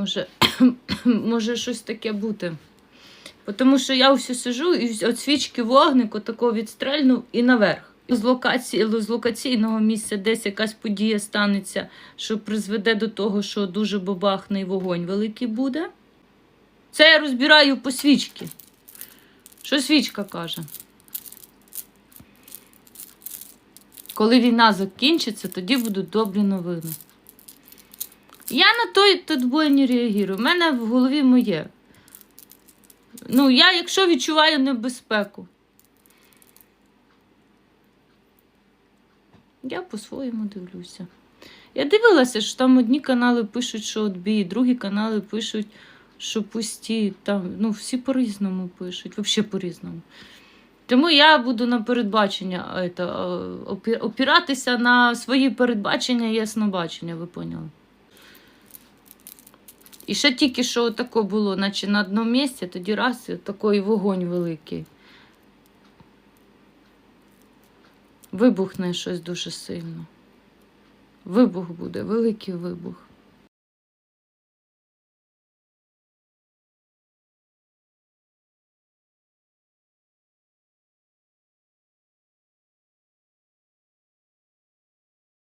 Може, може щось таке бути. Тому що я все сижу і от свічки вогник отако відстрельнув і наверх. З локації, з локаційного місця десь якась подія станеться, що призведе до того, що дуже бабахне і вогонь великий буде. Це я розбираю по свічки. Що свічка каже? Коли війна закінчиться, тоді будуть добрі новини. Я на той тут бой не реагую. У мене в голові моє. Ну, я, якщо відчуваю небезпеку, я по-своєму дивлюся. Я дивилася, що там одні канали пишуть, що отбій, другі канали пишуть, що пусті. Там, ну, всі по-різному пишуть, взагалі по-різному. Тому я буду на передбачення ето, е, опиратися на свої передбачення і яснобачення, ви поняли? І ще тільки що таке було, наче на одному місці, тоді раз і такий вогонь великий. Вибухне щось дуже сильно. Вибух буде, великий вибух.